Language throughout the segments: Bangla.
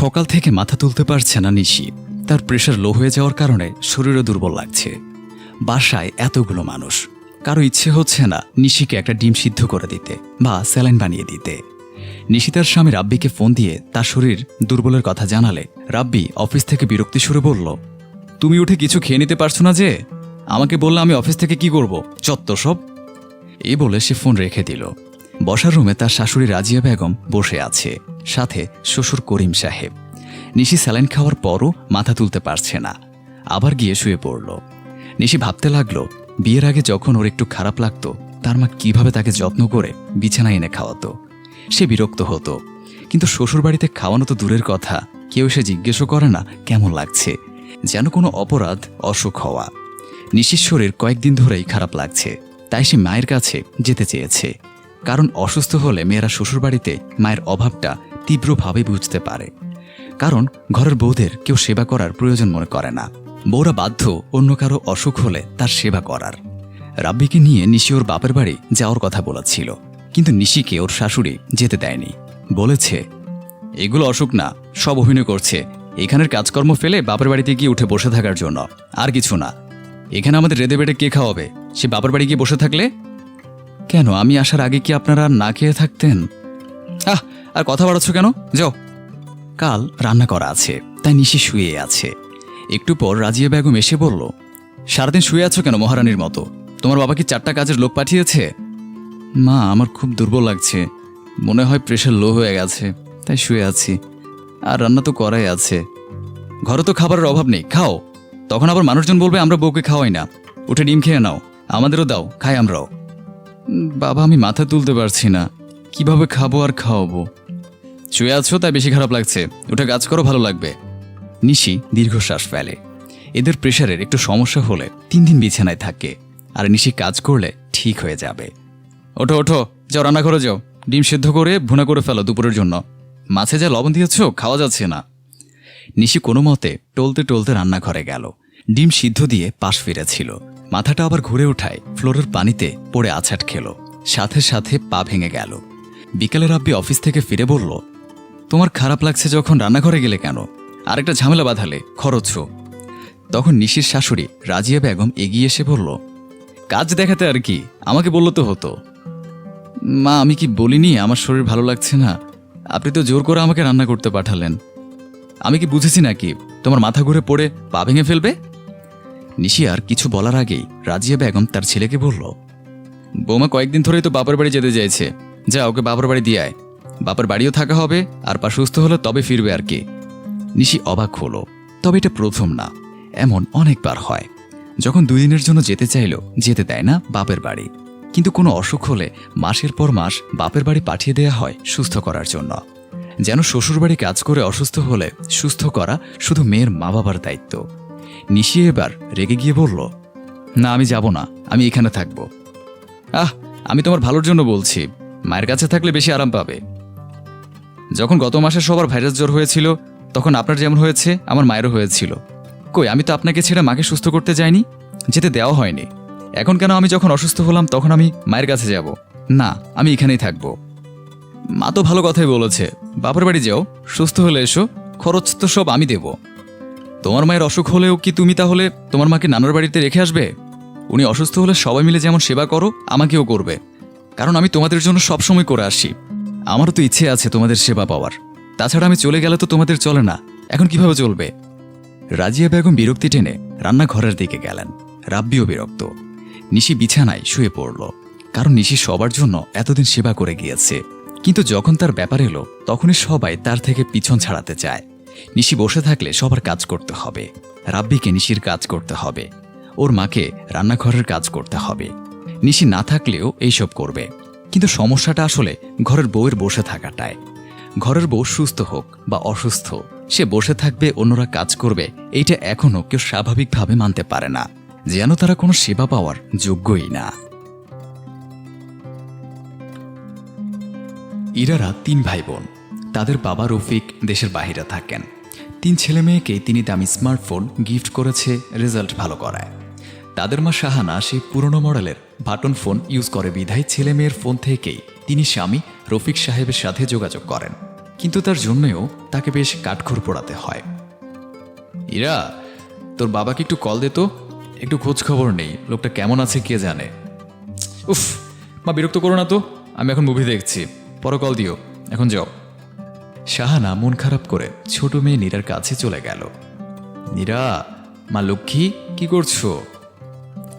সকাল থেকে মাথা তুলতে পারছে না নিশি। তার প্রেশার লো হয়ে যাওয়ার কারণে শরীরও দুর্বল লাগছে। বাসায় এতগুলো মানুষ। কারও ইচ্ছে হচ্ছে না নিশিকে একটা ডিম সিদ্ধ করে দিতে বা স্যালাইন বানিয়ে দিতে। নিশি তার স্বামী রাব্বিকে ফোন দিয়ে তার শরীর দুর্বলের কথা জানালে রাব্বি অফিস থেকে বিরক্তি সুরে বলল, তুমি উঠে কিছু খেয়ে নিতে পারছ না যে? আমাকে বললে আমি অফিস থেকে কি করব? চত্ব সব? এই বলে সে ফোন রেখে দিল। বসার রুমে তার শাশুড়ি রাজিয়া বেগম বসে আছে, সাথে শ্বশুর করিম সাহেব। নিশি স্যালাইন খাওয়ার পরও মাথা তুলতে পারছে না, আবার গিয়ে শুয়ে পড়ল। নিশি ভাবতে লাগল, বিয়ের আগে যখন ওর একটু খারাপ লাগতো, তার মা কীভাবে তাকে যত্ন করে বিছানায় এনে খাওয়াতো। সে বিরক্ত হতো, কিন্তু শ্বশুরবাড়িতে খাওয়ানো তো দূরের কথা, কেউ সে জিজ্ঞেসও করে না কেমন লাগছে, যেন কোনো অপরাধ অসুখ হওয়া। নিশির শরীর কয়েকদিন ধরেই খারাপ লাগছে, তাই সে মায়ের কাছে যেতে চেয়েছে। কারণ অসুস্থ হলে মেয়েরা শ্বশুরবাড়িতে মায়ের অভাবটা তীব্রভাবে বুঝতে পারে। কারণ ঘরের বউদের কেউ সেবা করার প্রয়োজন মনে করে না। বউরা বাধ্য অন্য কারও অসুখ হলে তার সেবা করার। রাব্বিকে নিয়ে নিশি ওর বাপের বাড়ি যাওয়ার কথা বলেছিল, কিন্তু নিশিকে ওর শাশুড়ি যেতে দেয়নি। বলেছে, এগুলো অসুখ না, সব অভিনয় করছে। এখানের কাজকর্ম ফেলে বাপের বাড়িতে গিয়ে উঠে বসে থাকার জন্য। আর কিছু না। এখানে আমাদের রেদে বেড়ে কে খাওয়াবে? সে বাপের বাড়ি গিয়ে বসে থাকলে কেন? আমি আসার আগে কি আপনারা না খেয়ে থাকতেন? আহ, আর কথা বাড়াচ্ছ কেন? যাও। কাল রান্না করা আছে, তাই নিশি শুয়ে আছে। একটু পর রাজিয়া বেগম এসে বলল, সারাদিন শুয়ে আছো কেন মহারানীর মতো? তোমার বাবা কি চারটা কাজের লোক পাঠিয়েছে? মা, আমার খুব দুর্বল লাগছে। মনে হয় প্রেশার লো হয়ে গেছে, তাই শুয়ে আছি। আর রান্না তো করাই আছে। ঘরে তো খাবারের অভাব নেই, খাও। তখন আবার মানুষজন বলবে, আমরা বউকে খাওয়াই না। উঠে ডিম খেয়ে নাও। আমাদেরও দাও, খাই আমরাও। বাবা, আমি মাথা তুলতে পারছি না। কীভাবে খাব আর খাওয়াবো? শুয়ে আছো তাই বেশি খারাপ লাগছে। উঠে কাজ করো, ভালো লাগবে। নিশি দীর্ঘশ্বাস ফেলে। এদের প্রেশারের একটু সমস্যা হলে তিন দিন বিছানায় থাকে। আর নিশি কাজ করলে ঠিক হয়ে যাবে। ওঠো ওঠো, যাও, রান্না করে যাও। ডিম সেদ্ধ করে, ভুনা করে ফেলো দুপুরের জন্য। মাছে যা লবণ দিয়েছ, খাওয়া যাচ্ছে না। নিশি কোনো মতে টলতে টলতে রান্নাঘরে গেল। ডিম সিদ্ধ দিয়ে পাশ ফিরেছিল। মাথাটা আবার ঘুরে ওঠায় ফ্লোরের পানিতে পড়ে আছাট খেলো। সাথে সাথে পা ভেঙে গেল। বিকেলে রাব্বি অফিস থেকে ফিরে বলল, তোমার খারাপ লাগছে যখন রান্নাঘরে গেলে কেন? আরেকটা ঝামেলা বাঁধালে, খরচ তখন নিশির শাশুড়ি রাজিয়া বেগম এগিয়ে এসে বলল, কাজ দেখাতে আর কি? আমাকে বলল তো হতো। মা, আমি কি বলিনি? আমার শরীর ভালো লাগছে না। আপনি তো জোর করে আমাকে রান্না করতে পাঠালেন। আমি কি বুঝেছি নাকি? তোমার মাথা ঘুরে পড়ে পা ভেঙে ফেলবে? নিশি আর কিছু বলার আগেই রাজিয়া বেগম তার ছেলেকে বলল, বৌমা কয়েকদিন ধরেই তো বাপের বাড়ি যেতে চাইছে। যা, ওকে বাপের বাড়ি দিয়ে আয়। বাপের বাড়িও থাকা হবে, আর পা সুস্থ হলে তবে ফিরবে আর কি। নিশি অবাক হলো, তবে এটা প্রথম না, এমন অনেকবার হয়। যখন দুই দিনের জন্য যেতে চাইলো, যেতে দেয় না বাপের বাড়ি। কিন্তু কোনো অসুখ হলে মাসের পর মাস বাপের বাড়ি পাঠিয়ে দেয়া হয় সুস্থ করার জন্য। যেন শ্বশুরবাড়ি কাজ করে অসুস্থ হলে সুস্থ করা শুধু মেয়ের মা বাবার দায়িত্ব। নিশি এবার রেগে গিয়ে বলল, না, আমি যাব না, আমি এখানে থাকব। আহ, আমি তোমার ভালোর জন্য বলছি, মায়ের কাছে থাকলে বেশি আরাম পাবে। যখন গত মাসে সবার ভাইরাস জ্বর হয়েছিল, তখন আপনার যেমন হয়েছে, আমার মায়েরও হয়েছিল। কই, আমি তো আপনাকে ছেড়ে মাকে সুস্থ করতে যাইনি, যেতে দেওয়া হয়নি। এখন কেন আমি যখন অসুস্থ হলাম, তখন আমি মায়ের কাছে যাব? না, আমি এখানেই থাকব। মা তো ভালো কথাই বলেছে, বাপের বাড়ি যাও, সুস্থ হলে এসো, খরচ তো সব আমি দেব। তোমার মায়ের অসুখ হলেও কি তুমি তাহলে তোমার মাকে নানার বাড়িতে রেখে আসবে? উনি অসুস্থ হলে সবাই মিলে যেমন সেবা করো, আমাকেও করবে। কারণ আমি তোমাদের জন্য সবসময় করে আসি। আমারও তো ইচ্ছে আছে তোমাদের সেবা পাওয়ার। তাছাড়া আমি চলে গেলে তো তোমাদের চলে না। এখন কীভাবে চলবে? রাজিয়া বেগম বিরক্তি টেনে রান্নাঘরের দিকে গেলেন। রাব্বিও বিরক্ত। নিশি বিছানায় শুয়ে পড়ল। কারণ নিশি সবার জন্য এতদিন সেবা করে গিয়েছে। কিন্তু যখন তার ব্যাপার এলো, তখনই সবাই তার থেকে পিছন ছাড়াতে চায়। নিশি বসে থাকলে সবার কাজ করতে হবে। রাব্বিকে নিশির কাজ করতে হবে। ওর মাকে রান্নাঘরের কাজ করতে হবে। নিশি না থাকলেও এইসব করবে। কিন্তু সমস্যাটা আসলে ঘরের বউয়ের বসে থাকাটায় ঘরের বউ সুস্থ হোক বা অসুস্থ, সে বসে থাকবে, অন্যরা কাজ করবে, এইটা এখনও কেউ স্বাভাবিকভাবে মানতে পারে না। যেন তারা কোনো সেবা পাওয়ার যোগ্যই না। ইরারা তিন ভাই বোন তাদের বাবা রফিক দেশের বাহিরে থাকেন। তিন ছেলে মেয়েকে তিনি দামি স্মার্টফোন, গিফট করেছে, রেজাল্ট ভালো করায়। তাদের মা শাহানা সেই পুরনো মডেলের বাটন ফোন ইউজ করে বিধায় ছেলে মেয়ের ফোন থেকেই তিনি স্বামী রফিক সাহেবের সাথে যোগাযোগ করেন। কিন্তু তার জন্যেও তাকে বেশ কাঠখড় পোড়াতে হয়। ইরা, তোর বাবাকে একটু কল দে তো। একটু খোঁজ খবর নেই। লোকটা কেমন আছে কে জানে। উফ, মা বিরক্ত করো না তো। আমি এখন মুভি দেখছি। পরে কল দিও। এখন যাও। শাহানা মন খারাপ করে ছোট মেয়ে নীরার কাছে চলে গেল। নীরা, মা লক্ষ্মী, কি করছ?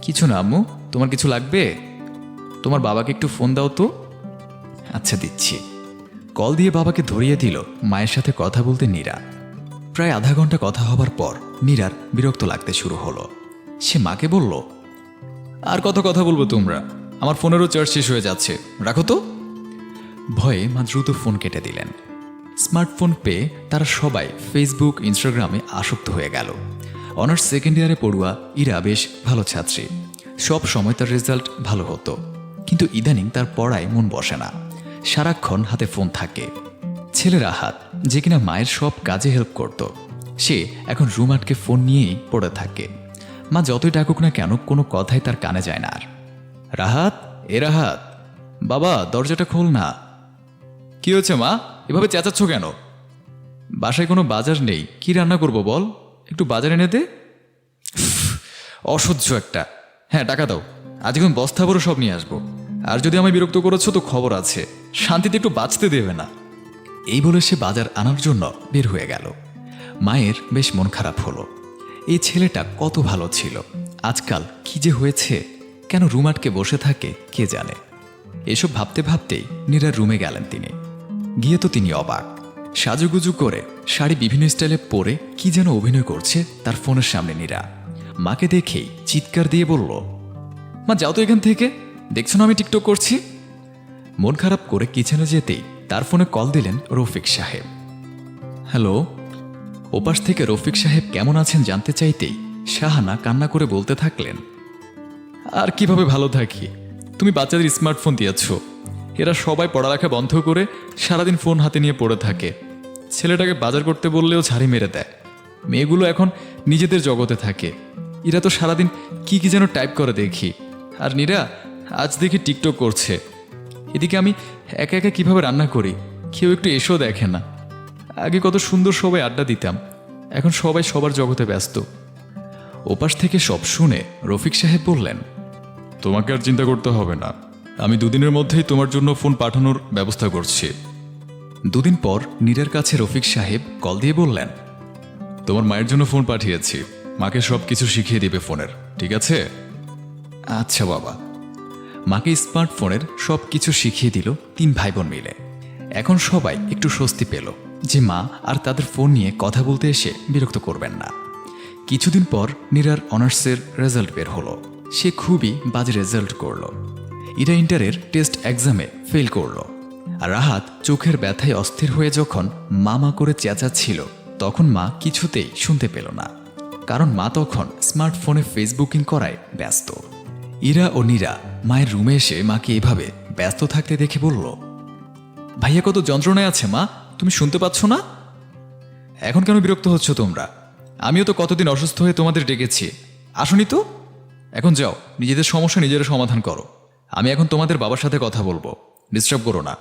কিছু না, আম্মু, তোমার কিছু লাগবে? তোমার বাবাকে একটু ফোন দাও তো। আচ্ছা দিচ্ছি। কল দিয়ে বাবাকে ধরিয়ে দিল মায়ের সাথে কথা বলতে নীরা। প্রায় আধা ঘণ্টা কথা হবার পর নীরার বিরক্ত লাগতে শুরু হলো। সে মাকে বলল, আর কত কথা বলব তোমরা? আমার ফোনেরও চার্জ শেষ হয়ে যাচ্ছে। রাখো তো। ভয়ে মা দ্রুত ফোন কেটে দিলেন। স্মার্টফোন পেয়ে তারা সবাই ফেসবুক ইনস্টাগ্রামে আসক্ত হয়ে গেল। অনার্স সেকেন্ড ইয়ারে পড়ুয়া ইরা বেশ ভালো ছাত্রী। সব সময় তার রেজাল্ট ভালো হতো। কিন্তু ইদানিং তার পড়ায় মন বসে না। সারাক্ষণ হাতে ফোন থাকে। ছেলের আহাত যে কিনা মায়ের সব কাজে হেল্প করত। সে এখন রুম আটকে ফোন নিয়েই পড়ে থাকে। মা যতই ডাকুক না কেন, কোনো কথাই তার কানে যায় না আর। রাহাত? এ রাহাত? বাবা, দরজাটা খোল না। কি হয়েছে মা? এভাবে চেঁচাচ্ছ কেন? বাসায় কোনো বাজার নেই। কি রান্না করব বল? একটু বাজার এনে দে। অসহ্য একটা। হ্যাঁ টাকা দাও। আজ এখন বস্তা ভরে সব নিয়ে আসব। আর যদি আমি বিরক্ত করেছ তো খবর আছে। শান্তিতে একটু বাঁচতে দেবে না। এই বলে সে বাজার আনার জন্য বের হয়ে গেল। মায়ের বেশ মন খারাপ হলো। এই ছেলেটা কত ভালো ছিল। আজকাল কি যে হয়েছে, কেন রুম আটকে বসে থাকে কে জানে। এসব ভাবতে ভাবতেই নীরার রুমে গেলেন তিনি। গিয়ে তো তিনি অবাক। সাজুগুজু করে শাড়ি বিভিন্ন স্টাইলে পরে কি যেন অভিনয় করছে তার ফোনের সামনে নীরা। মাকে দেখেই চিৎকার দিয়ে বলল, মা, যাও তো এখান থেকে। দেখছ না আমি টিকটক করছি? মন খারাপ করে কিচেনে যেতেই তার ফোনে কল দিলেন রফিক সাহেব। হ্যালো, ওপাশ থেকে রফিক সাহেব কেমন আছেন জানতে চাইতেই শাহানা কান্না করে বলতে থাকলেন, আর কীভাবে ভালো থাকি? তুমি বাচ্চাদের স্মার্টফোন দিয়েছ। এরা সবাই পড়ালেখা বন্ধ করে সারাদিন ফোন হাতে নিয়ে পড়ে থাকে। ছেলেটাকে বাজার করতে বললেও ঝাড়ি মেরে দেয়। মেয়েগুলো এখন নিজেদের জগতে থাকে। এরা তো সারাদিন কি কি যেন টাইপ করে দেখি। আর নীরা আজ দেখি টিকটক করছে। এদিকে আমি একা একা কীভাবে রান্না করি, কেউ একটু এসেও দেখে না। আগে কত সুন্দর সবাই আড্ডা দিতাম। এখন সবাই সবার জগতে ব্যস্ত। ওপাশ থেকে সব শুনে রফিক সাহেব বললেন, তোমাকে আর চিন্তা করতে হবে না। আমি দুদিনের মধ্যেই তোমার জন্য ফোন পাঠানোর ব্যবস্থা করছি। দুদিন পর নীরের কাছে রফিক সাহেব কল দিয়ে বললেন, তোমার মায়ের জন্য ফোন পাঠিয়েছি। মাকে সব কিছু শিখিয়ে দিবে ফোনের, ঠিক আছে? আচ্ছা বাবা। মাকে স্মার্টফোনের সব কিছু শিখিয়ে দিল তিন ভাই বোন মিলে। এখন সবাই একটু স্বস্তি পেল যে মা আর তাদের ফোন নিয়ে কথা বলতে এসে বিরক্ত করবেন না। কিছুদিন পর নীরার অনার্সের রেজাল্ট বের হলো। সে খুবই বাজে রেজাল্ট করল। ইরা ইন্টারের টেস্ট এক্সামে ফেল করল। আর রাহাত চোখের ব্যথায় অস্থির হয়ে যখন মামা করে চেঁচাচ্ছিল, তখন মা কিছুতেই শুনতে পেল না। কারণ মা তখন স্মার্টফোনে ফেসবুকিং করায় ব্যস্ত। ইরা ও নীরা মায়ের রুমে এসে মাকে এভাবে ব্যস্ত থাকতে দেখে বলল, ভাইয়া কত যন্ত্রণায় আছে মা? তুমি শুনতে পাচ্ছ না? এখন কেন বিরক্ত হচ্ছ তোমরা? আমিও তো কতদিন অসুস্থ হয়ে তোমাদের ডেকেছি। আসনি তো? এখন যাও, নিজেদের সমস্যা নিজেরা সমাধান করো। আমি এখন তোমাদের বাবার সাথে কথা বলব। ডিস্টার্ব করো না।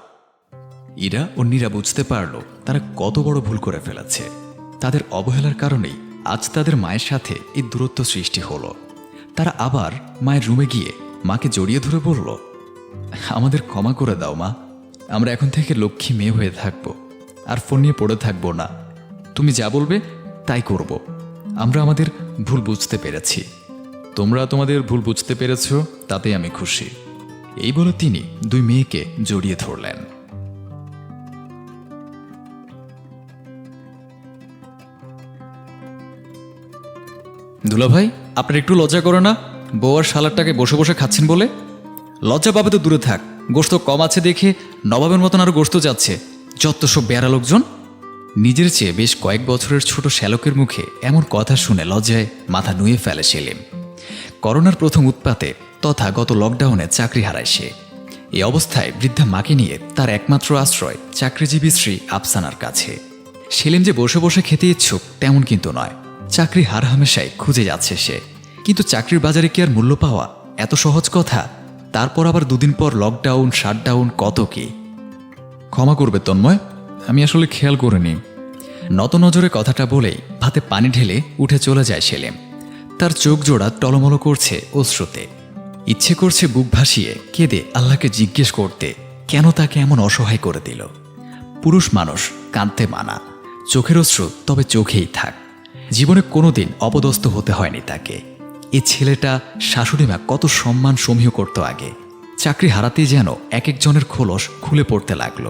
ইরা ও নীরা বুঝতে পারল তারা কত বড় ভুল করে ফেলেছে। তাদের অবহেলার কারণেই আজ তাদের মায়ের সাথে এই দূরত্ব সৃষ্টি হলো। তারা আবার মায়ের রুমে গিয়ে মাকে জড়িয়ে ধরে বলল, আমাদের ক্ষমা করে দাও মা। আমরা এখন থেকে লক্ষ্মী মেয়ে হয়ে থাকব। আর ফোন নিয়ে পড়ে থাকব না। তুমি যা বলবে তাই করব। আমরা আমাদের ভুল বুঝতে পেরেছি। তোমরা তোমাদের ভুল বুঝতে পেরেছ তাতে আমি খুশি। এই বলে তিনি দুই মেয়েকে জড়িয়ে ধরলেন। দুলা ভাই আপনার একটু লজ্জা করো না। বউ আর শালারটাকে বসে বসে খাচ্ছেন বলে? লজ্জা পাবে তো দূরে থাক। গোস্ত কম আছে দেখে নবাবের মতন আরও গোস্ত যাচ্ছে। যত সব বেয়ারা লোকজন। নিজের চেয়ে বেশ কয়েক বছরের ছোট শ্যালকের মুখে এমন কথা শুনে লজ্জায় মাথা নুয়ে ফেলে সেলিম। করোনার প্রথম উৎপাতে তথা গত লকডাউনে চাকরি হারায় সে। এই অবস্থায় বৃদ্ধা মাকে নিয়ে তার একমাত্র আশ্রয় চাকরিজীবী শ্রী আফসানার কাছে। সেলিম যে বসে বসে খেতে ইচ্ছুক তেমন কিন্তু নয়। চাকরি হার হামেশাই খুঁজে যাচ্ছে সে। কিন্তু চাকরির বাজারে কি আর মূল্য পাওয়া? এত সহজ কথা। তারপর আবার দুদিন পর লকডাউন শাটডাউন কত কি? ক্ষমা করবে তন্ময়, আমি আসলে খেয়াল করিনি। নত নজরে কথাটা বলেই ভাতে পানি ঢেলে উঠে চলে যায় সেলিম। তার চোখ জোড়া টলমল করছে অশ্রুতে। ইচ্ছে করছে বুক ভাসিয়ে কেঁদে আল্লাহকে জিজ্ঞেস করতে, কেন তাকে এমন অসহায় করে দিল? পুরুষ মানুষ কাঁদতে মানা, চোখের অশ্রু তবে চোখেই থাক। জীবনে কোনোদিন অপদস্থ হতে হয়নি তাকে। এ ছেলেটা শাশুড়িমা কত সম্মান সমীহ করত আগে। চাকরি হারাতেই যেন এক একজনের খোলস খুলে পড়তে লাগল।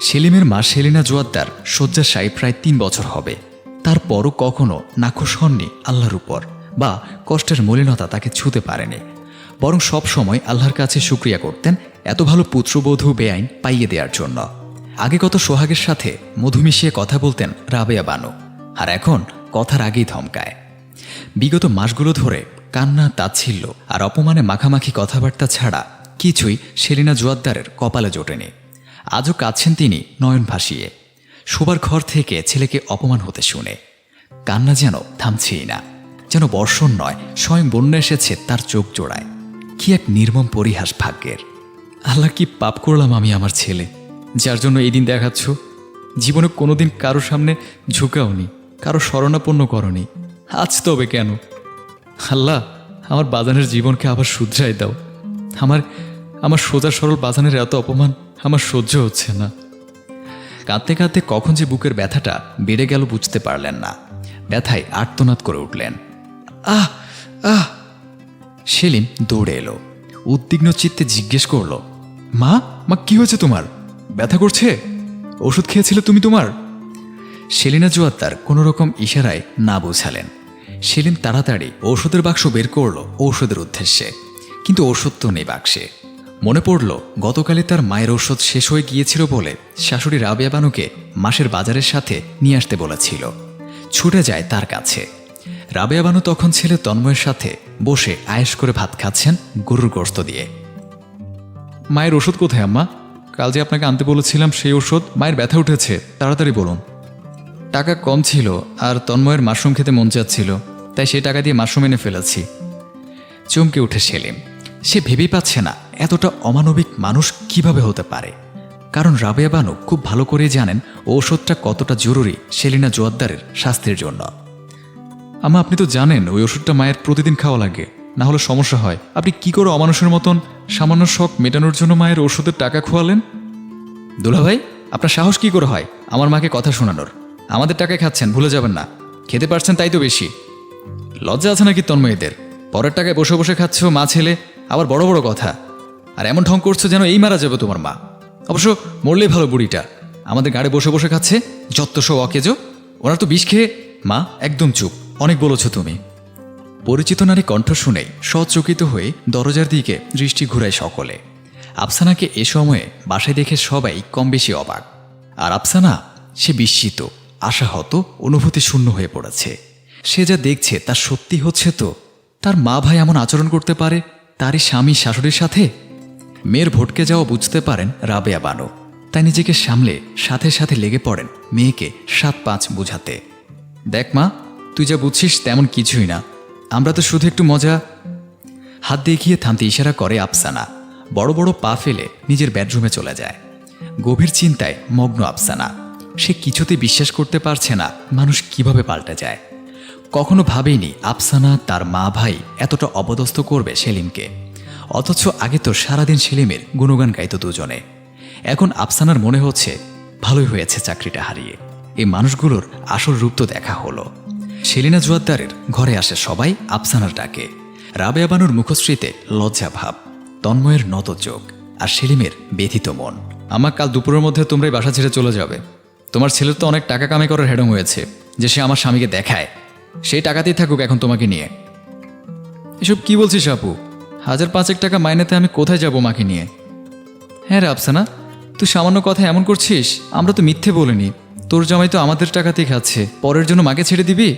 সেলিমের মা সেলিনা জোয়াদ্দার শয্যাশায়ী প্রায় তিন বছর হবে। তারপরও কখনো নাখোশ হননি আল্লাহর উপর বা কষ্টের মলিনতা তাকে ছুতে পারেনি। বরং সব সময় আল্লাহর কাছে শুক্রিয়া করতেন এত ভালো পুত্রবধূ বেআইন পাইয়ে দেওয়ার জন্য। আগে কত সোহাগের সাথে মধু মিশিয়ে কথা বলতেন রাবেয়া বানু, আর এখন কথার আগেই ধমকায়। বিগত মাসগুলো ধরে কান্না, তাচ্ছিল্য আর অপমানে মাখামাখি কথাবার্তা ছাড়া কিছুই সেলিনা জোয়াদ্দারের কপালে জোটেনি। আজও কাঁদছেন তিনি নয়ন ভাসিয়ে। শোবার ঘর থেকে ছেলেকে অপমান হতে শুনে। কান্না যেন থামছেই না, যেন বর্ষণ নয়, স্বয়ং বন্যা এসেছে তার চোখ জোড়ায়। কি এক নির্মম পরিহাস ভাগ্যের। আল্লাহ কি পাপ করলাম আমি আমার ছেলে, যার জন্য এই দিন দেখাচ্ছ? জীবনে কোনোদিন কারও সামনে ঝুঁকাওনি, কারও শরণাপন্ন করনি। আজ তবে কেন? আল্লাহ, আমার বাজানের জীবনকে আবার শুধরাই দাও। আমার আমার সোজা সরল বাজানের এত অপমান আমার সহ্য হচ্ছে না। কাঁদতে কাঁদতে কখন যে বুকের ব্যথাটা বেড়ে গেল বুঝতে পারলেন না। ব্যথায় আর্তনাদ করে উঠলেন। আহ আহ সেলিম দৌড়ে এলো। উদ্বিগ্ন চিত্তে জিজ্ঞেস করল, মা মা, কি হয়েছে তোমার? ব্যথা করছে? ওষুধ খেয়েছিলে তুমি তোমার? সেলিনা জোয়াত্তার কোনো রকম ইশারায় না বোঝালেন। সেলিম তাড়াতাড়ি ঔষধের বাক্স বের করল ঔষধের উদ্দেশ্যে। কিন্তু ওষুধ তো নেই বাক্সে। মনে পড়ল গতকালে তার মায়ের ঔষধ শেষ হয়ে গিয়েছিল বলে শাশুড়ি রাবিয়া বানুকে মাসের বাজারের সাথে নিয়ে আসতে বলেছিল। ছুটে যায় তার কাছে। রাবেয়া বানু তখন ছেলে তন্ময়ের সাথে বসে আয়েস করে ভাত খাচ্ছেন গরুর গোস্ত দিয়ে। মায়ের ওষুধ কোথায়, আম্মা? কাল যে আপনাকে আনতে বলেছিলাম সেই ওষুধ, মায়ের ব্যথা উঠেছে, তাড়াতাড়ি বলুন। টাকা কম ছিল আর তন্ময়ের মাশরুম খেতে মন চাচ্ছিল, তাই সেই টাকা দিয়ে মাশরুম এনে ফেলেছি। চমকে উঠে সেলিম, সে ভেবেই পাচ্ছে না এতটা অমানবিক মানুষ কীভাবে হতে পারে। কারণ রাবেয়া বানু খুব ভালো করেই জানেন ঔষধটা কতটা জরুরি সেলিনা জোয়াদ্দারের স্বাস্থ্যের জন্য। আমা আপনি তো জানেন, ওই ওষুধটা মায়ের প্রতিদিন খাওয়া লাগে। না হলে সমস্যা হয়। আপনি কি করে অমানুষের মতন সামান্য শখ মেটানোর জন্য মায়ের ওষুধের টাকা খোয়ালেন? দুলাভাই আপনার সাহস কি করে হয়? আমার মাকে কথা শোনানোর। আমাদের টাকায় খাচ্ছেন, ভুলে যাবেন না। খেতে পারছেন তাই তো বেশি। লজ্জা আছে নাকি তন্ময়ীদের? পরের টাকায় বসে বসে খাচ্ছ মা ছেলে, আবার বড় বড় কথা। আর এমন ঢং করছ যেন এই মারা যাবে তোমার মা। অবশ্য মরলেই ভালো বুড়িটা। আমাদের গাড়ি বসে বসে খাচ্ছে যত সব অকেজো। ওনার তো বিষ খেয়ে, মা, একদম চুপ। অনেক বলেছ তুমি। পরিচিত নারী কণ্ঠ শুনেই সচকিত হয়ে দরজার দিকে দৃষ্টি ঘুরায় সকলে। আফসানাকে এ সময়ে বাসায় দেখে সবাই কম বেশি অবাক। আর আফসানা, সে বিস্মিত, আশাহত, অনুভূতি শূন্য হয়ে পড়েছে। সে যা দেখছে তা সত্যি হচ্ছে তো? তার মা ভাই এমন আচরণ করতে পারে? তারই স্বামী শাশুড়ির সাথে? মেয়ের ভটকে যাওয়া বুঝতে পারেন রাবেয়া বানো। তাই নিজেকে সামলে সাথে সাথে লেগে পড়েন মেয়েকে সাত পাঁচ বোঝাতে। দেখ মা তুই যা বুঝছিস তেমন কিছুই না। আমরা তো শুধু একটু মজা। হাত দেখিয়ে থামতে ইশারা করে আফসানা। বড় বড় পা ফেলে নিজের বেডরুমে চলে যায়। গভীর চিন্তায় মগ্ন আফসানা। সে কিছুতে বিশ্বাস করতে পারছে না মানুষ কীভাবে পাল্টে যায়। কখনো ভাবেনি আফসানা তার মা ভাই এতটা অপদস্থ করবে সেলিমকে। অথচ আগে তো সারাদিন সেলিমের গুণগান গাইত দুজনে। এখন আফসানার মনে হচ্ছে, ভালোই হয়েছে চাকরিটা হারিয়ে। এই মানুষগুলোর আসল রূপ তো দেখা হলো। সেলিনা জোয়াদ্দারের ঘরে আসে সবাই আফসানার ডাকে। রাবেয়া বানুর মুখশ্রীতে লজ্জা ভাব, তন্ময়ের নত চোখ আর সেলিমের ব্যথিত মন। আমার কাল দুপুরের মধ্যে তোমরাই বাসা ছেড়ে চলে যাবে। তোমার ছেলের তো অনেক টাকা কামাই করার হেডম হয়েছে যে সে আমার স্বামীকে দেখায়। সেই টাকাতেই থাকুক এখন তোমাকে নিয়ে। এসব কি বলছিস আপু? হাজার পাঁচেক টাকা মাইনেতে আমি কোথায় যাব মাকে নিয়ে? হ্যাঁ রে আফসানা, তুই সামান্য কথা এমন করছিস, আমরা তো মিথ্যে বলিনি। তোর জামাই তো আমাদের টাকাতেই খাচ্ছে, পরের জন্য মাকে ছেড়ে দিবি?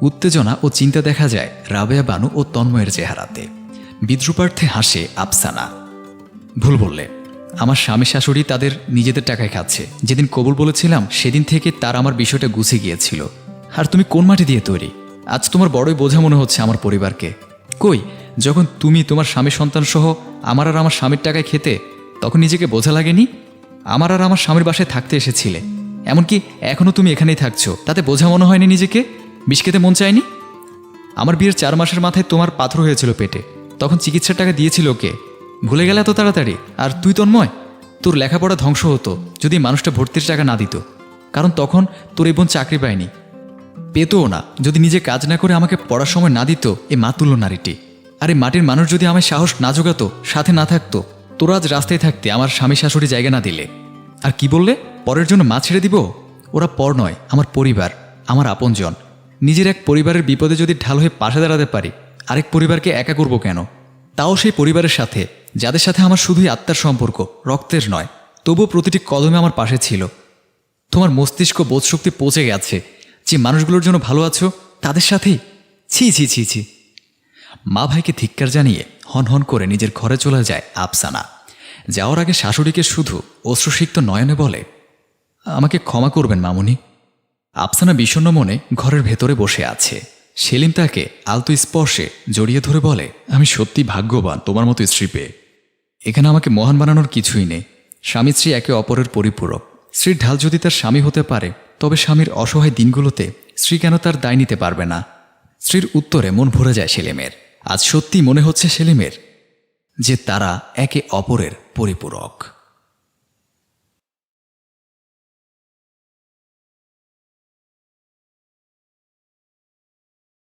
উত্তেজনা ও চিন্তা দেখা যায় রাবেয়া বানু ও তন্ময়ের চেহারাতে। বিদ্রুপার্থে হাসে আফসানা। ভুল বললে। আমার স্বামী শাশুড়ি তাদের নিজেদের টাকায় খাচ্ছে। যেদিন কবুল বলেছিলাম, সেদিন থেকে তার আমার বিষয়টা গুছে গিয়েছিল। আর তুমি কোন মাটি দিয়ে তৈরি? আজ তোমার বড়ই বোঝা মনে হচ্ছে আমার পরিবারকে। কই, যখন তুমি তোমার স্বামী সন্তান সহ আমার আর আমার স্বামীর টাকায় খেতে, তখন নিজেকে বোঝা লাগেনি? আমার আর আমার স্বামীর বাসায় থাকতে এসেছিলে। এমনকি এখনও তুমি এখানেই থাকছো, তাতে বোঝা মনে হয়নি নিজেকে? বিষ খেতে মন চায়নি? আমার বিয়ের চার মাসের মাথায় তোমার পাথর হয়েছিল পেটে। তখন চিকিৎসার টাকা দিয়েছিল ওকে। ভুলে গেলে এত তাড়াতাড়ি। আর তুই তন্ময়, তোর লেখাপড়া ধ্বংস হতো যদি মানুষটা ভর্তির টাকা না দিত। কারণ তখন তোর এই বোন চাকরি পায়নি। পেতও না। যদি নিজে কাজ না করে আমাকে পড়ার সময় না দিত এ মাতুল্য নারীটি। আর এই মাটির মানুষ যদি আমায় সাহস না জোগাতো, সাথে না থাকতো, তোর আজ রাস্তায় থাকতে আমার স্বামী শাশুড়ি জায়গা না দিলে। আর কি বললে? পরের জন্য মা ছেড়ে দিব? ওরা পর নয়, আমার পরিবার, আমার আপনজন। নিজের এক পরিবারের বিপদে যদি ঢাল হয়ে পাশে দাঁড়াতে পারি, আরেক পরিবারকে একা করব কেন? তাও সেই পরিবারের সাথে, যাদের সাথে আমার শুধুই আত্মার সম্পর্ক, রক্তের নয়, তবুও প্রতিটি কদমে আমার পাশে ছিল। তোমার মস্তিষ্ক বোধশক্তি পৌঁছে গেছে, যে মানুষগুলোর জন্য ভালো আছো, তাদের সাথেই। ছি ছি ছি ছি। মা ভাইকে ধিক্কার জানিয়ে হন হন করে নিজের ঘরে চলে যায় আফসানা। যাওয়ার আগে শাশুড়িকে শুধু অশ্রুসিক্ত নয়নে বলে, আমাকে ক্ষমা করবেন মামুনি। আফসানা বিষণ্ণ মনে ঘরের ভেতরে বসে আছে। সেলিম তাকে আলতো স্পর্শে জড়িয়ে ধরে বলে, আমি সত্যি ভাগ্যবান তোমার মতো স্ত্রী পেয়ে। এখানে আমাকে মহান বানানোর কিছুই নেই। স্বামী স্ত্রী একে অপরের পরিপূরক। স্ত্রীর ঢাল যদি তার স্বামী হতে পারে, তবে স্বামীর অসহায় দিনগুলোতে স্ত্রী কেন তার দায় নিতে পারবে না? স্ত্রীর উত্তরে মন ভরে যায় সেলিমের। আজ সত্যি মনে হচ্ছে সেলিমের যে তারা একে অপরের পরিপূরক।